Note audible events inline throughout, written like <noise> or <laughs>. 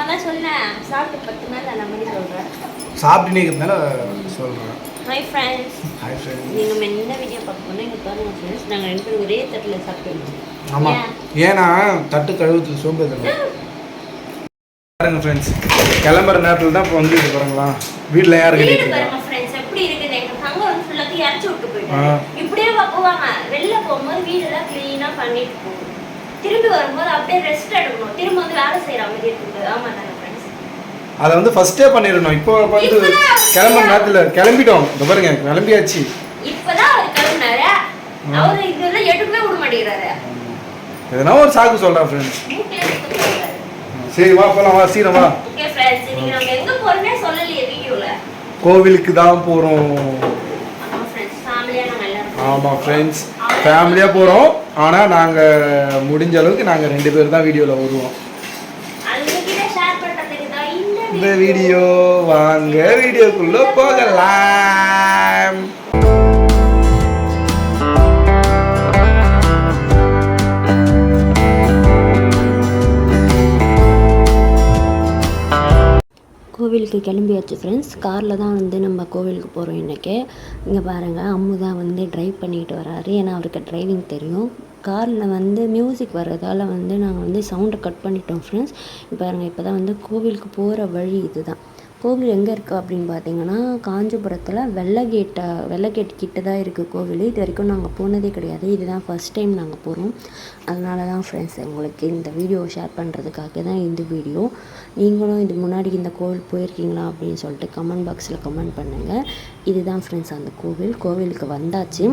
தான் சொன்னேன். சாப்பிட்டு பத்து நாள் அந்த மாதிரி சொல்கிறேன் சாப்பிட்டுனேங்கிறதுனால சொல்கிறேன் ஹாய் ஃப்ரெண்ட்ஸ் ஹாய் ஃப்ரெண்ட்ஸ் நீங்கள் என்ன வீடியோ பார்க்க போனால் இங்கே பாருங்கள் ஃப்ரெண்ட்ஸ் நாங்கள் ரெண்டு பேரும் ஒரே தட்டில் சாப்பிட்டு ஆமாம் ஏன்னா தட்டு கழுவுறதுக்கு சோம்பேறி பாருங்க ஃப்ரெண்ட்ஸ் கிளம்புற நேரத்தில் தான் இப்போ வந்து பாருங்களா. வீட்டில் யார் பாருங்க ஃப்ரெண்ட்ஸ் எப்படி இருக்குது? எங்க தங்க வந்து ஃபுல்லாத்தையும் இறச்சி விட்டு ஆ. போயிட்டாங்க இப்படியே போவாங்க வெளில போகும்போது வீடெல்லாம் க்ளீனாக பண்ணிட்டு போகணும் திரும்பி வரும்போது அப்படியே ரெஸ்ட் எடுக்கணும். திரும்ப வந்து வேலை செய்கிற மாதிரி இருக்குது. ஆமாம் தானே ஃப்ரெண்ட்ஸ் அதை வந்து ஃபர்ஸ்டே பண்ணிடணும். இப்போ வந்து கிளம்புற நேரத்தில் கிளம்பிட்டோம். இந்த பாருங்க கிளம்பியாச்சு. இப்பதான் அவர் கிளம்பினாரு. அவர் இதெல்லாம் எடுக்கவே விட மாட்டேங்கிறாரு. எதனா ஒரு சாக்கு சொல்கிறா ஃப்ரெண்ட்ஸ். சரி வா போலாம் வா சீக்கிரம் வா. ஓகே ஃப்ரெண்ட்ஸ் இன்னைக்கு நம்ம எங்க போறோம்னே சொல்லலையே வீடியோல. கோவிலுக்கு தான் போகிறோம் ஆமா ஃப்ரெண்ட்ஸ் ஃபேமிலியா நாங்க எல்லாரும் ஆமாம் ஃப்ரெண்ட்ஸ் ஃபேமிலியாக போகிறோம் ஆனால் நாங்கள் முடிஞ்ச அளவுக்கு நாங்கள் ரெண்டு பேர் தான் வீடியோவில் வருவோம். இந்த வீடியோ வாங்க வீடியோக்குள்ள போகலாம். கோவிலுக்கு கிளம்பியாச்சு ஃப்ரெண்ட்ஸ் காரில் தான் வந்து நம்ம கோவிலுக்கு போகிறோம் இன்றைக்கி இங்கே பாருங்கள் அம்மு தான் வந்து ட்ரைவ் பண்ணிட்டு வராரு. ஏன்னா அவருக்கு டிரைவிங் தெரியும். காரில் வந்து மியூசிக் வர்றதால வந்து நாங்கள் வந்து சவுண்டை கட் பண்ணிட்டோம் ஃப்ரெண்ட்ஸ் பாருங்கள் இப்போ தான் வந்து கோவிலுக்கு போகிற வழி இதுதான். கோவில் எங்கே இருக்குது அப்படின்னு பார்த்தீங்கன்னா காஞ்சிபுரத்தில் வெள்ளகேட்டை வெள்ளகேட் கிட்ட தான் இருக்குது கோவில். இது வரைக்கும் நாங்கள் போனதே கிடையாது. இதுதான் ஃபஸ்ட் டைம் நாங்கள் போகிறோம் அதனால தான் ஃப்ரெண்ட்ஸ் உங்களுக்கு இந்த வீடியோ ஷேர் பண்ணுறதுக்காக தான் இந்த வீடியோ நீங்களும் இது முன்னாடி இந்த கோவில் போயிருக்கீங்களா அப்படின்னு சொல்லிட்டு கமெண்ட் பாக்ஸில் கமெண்ட் பண்ணுங்கள் இதுதான் ஃப்ரெண்ட்ஸ் அந்த கோவில். கோவிலுக்கு வந்தாச்சு.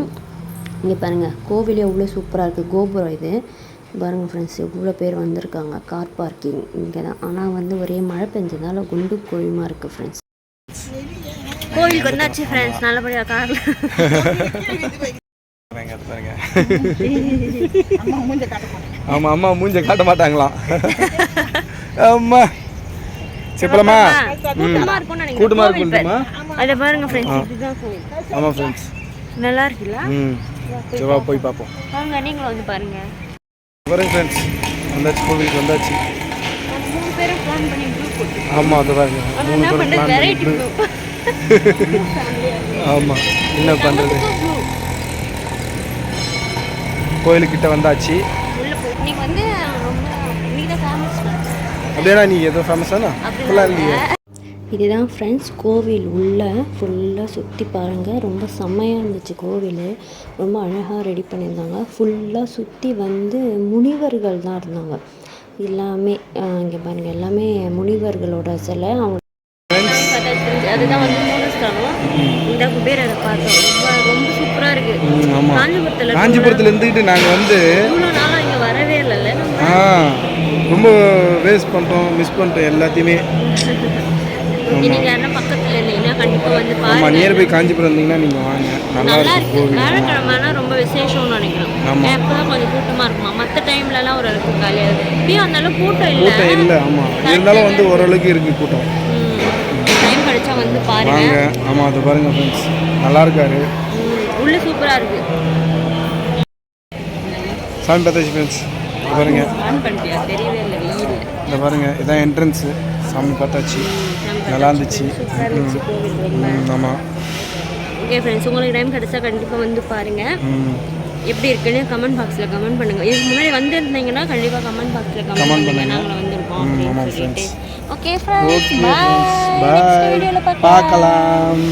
இங்கே பாருங்கள் கோவில் எவ்வளோ சூப்பராக இருக்குது கோபுரம் இது. பாருங்கள் ஃப்ரெண்ட்ஸ் எவ்வளோ பேர் வந்திருக்காங்க. கார் பார்க்கிங் இங்கே தான். ஆனால் வந்து ஒரே மழை பெஞ்சதால குண்டு கோழிமா இருக்குது ஃப்ரெண்ட்ஸ் கோவிலுக்கு வந்தாச்சு ஃப்ரெண்ட்ஸ் நல்லபடியாக காரில் பாருங்க, அது பாருங்க. ஆமா அம்மா மூஞ்ச காட்ட மாட்டாங்களாம். அம்மா. செப்பலமா கூட்டமா இருக்குமா. அதை பாருங்க ஃப்ரெண்ட்ஸ் இதுதான் ஆமா ஃப்ரெண்ட்ஸ் நல்லா இருக்குல்ல? ம். சரி போய் பார்ப்போம். வாங்க நீங்களும் வந்து பாருங்க. பாருங்க ஃப்ரெண்ட்ஸ் வந்தாச்சு கோவிலுக்கு வந்தாச்சு. நாங்க மூணு பேரும் ஃபோன் பண்ணி குரூப் போட்டு ஆமா அது பாருங்க மூணு பேரும் பண்ணுறது வெரைட்டி பண்ணிட்டு குரூப் <laughs> ஆமா என்ன பண்றது கோயிலுக்கிட்ட வந்தாச்சு தான். ஃபேமஸ் அப்படியே நீ ஏதோ ஃபேமஸானா அப்படிலாம் இல்லையே. இதுதான் ஃப்ரெண்ட்ஸ் கோவில் உள்ள ஃபுல்லாக சுற்றி பாருங்கள் ரொம்ப செம்மையாக இருந்துச்சு கோவில். ரொம்ப அழகாக ரெடி பண்ணியிருந்தாங்க. ஃபுல்லாக சுற்றி வந்து முனிவர்கள் தான் இருந்தாங்க. எல்லாமே இங்கே பாருங்கள் எல்லாமே முனிவர்களோட சிலை. அவங்க அதுதான் வந்து மூணு ஸ்தலம் இந்த குபேரரை பார்த்தோம். ரொம்ப ரொம்ப சூப்பராக இருக்குது காஞ்சிபுரத்தில் காஞ்சிபுரத்துல இருந்துக்கிட்டு நாங்கள் வந்து இவ்வளோ நாளாக இங்கே வரவே இல்லைல்ல. ரொம்ப வேஸ்ட் பண்ணிட்டோம் மிஸ் பண்ணிட்டோம் எல்லாத்தையுமே. <laughs> இன்னைக்கு யாருன்னா பக்கத்தில் இருந்தீங்கன்னா கண்டிப்பாக வந்து ஆமாம் பாருங்க. நியர்பை காஞ்சிபுரம் இருந்தீங்கன்னா நீங்கள் வாங்க. நல்லா இருக்கு. வியாழக்கிழமைனா ரொம்ப விசேஷம்னு நினைக்கிறேன் ஆமா. எப்போதான் கொஞ்சம் கூட்டமா இருக்குமா? மற்ற டைம்லலாம் ஓரளவுக்கு காலியாக இப்பயும் கூட்டம் இல்லை. கூட்டம் இல்லை ஆமாம் இருந்தாலும் வந்து ஓரளவுக்கு இருக்குது கூட்டம். டைம் கிடைச்சா வந்து பாருங்க. ஆமாம் அது பாருங்க ஃப்ரெண்ட்ஸ் நல்லா இருக்காரு. உள்ள சூப்பரா இருக்கு. சாமி பார்த்தாச்சு ஃப்ரெண்ட்ஸ் பாருங்க. இந்த பாருங்க இதான் என்ட்ரன்ஸு சாமி பார்த்தாச்சு. நல்லா இருந்துச்சு ஆமாம் ஓகே ஃப்ரெண்ட்ஸ் உங்களுக்கு டைம் கிடைச்சா கண்டிப்பாக வந்து பாருங்க. ம். எப்படி இருக்குன்னு கமெண்ட் பாக்ஸில் கமெண்ட் பண்ணுங்க. இதுக்கு முன்னாடி வந்திருந்தீங்கன்னா கண்டிப்பாக கமெண்ட் பாக்ஸில் கமெண்ட் Comment பண்ணுங்க. பண்ணுங்க. நாங்கள் வந்திருக்கோம். ஓகே ஃப்ரெண்ட்ஸ் பாய் பார்க்கலாம்.